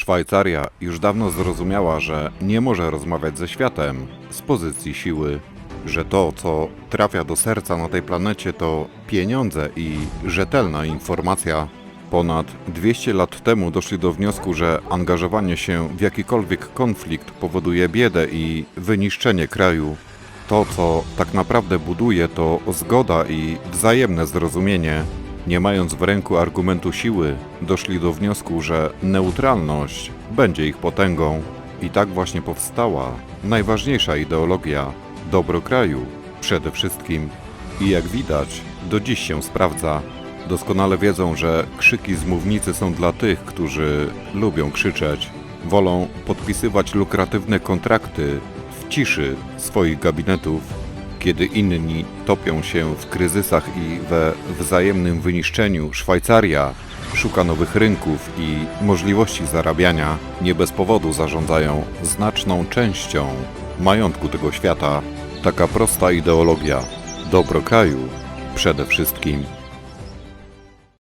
Szwajcaria już dawno zrozumiała, że nie może rozmawiać ze światem z pozycji siły, że to, co trafia do serca na tej planecie, to pieniądze i rzetelna informacja. Ponad 200 lat temu doszli do wniosku, że angażowanie się w jakikolwiek konflikt powoduje biedę i wyniszczenie kraju. To, co tak naprawdę buduje, to zgoda i wzajemne zrozumienie. Nie mając w ręku argumentu siły, doszli do wniosku, że neutralność będzie ich potęgą. I tak właśnie powstała najważniejsza ideologia dobro kraju przede wszystkim. I jak widać, do dziś się sprawdza. Doskonale wiedzą, że krzyki z mównicy są dla tych, którzy lubią krzyczeć. Wolą podpisywać lukratywne kontrakty w ciszy swoich gabinetów, kiedy inni topią się w kryzysach i we wzajemnym wyniszczeniu. Szwajcaria szuka nowych rynków i możliwości zarabiania. Nie bez powodu zarządzają znaczną częścią majątku tego świata. Taka prosta ideologia. Dobro kraju przede wszystkim.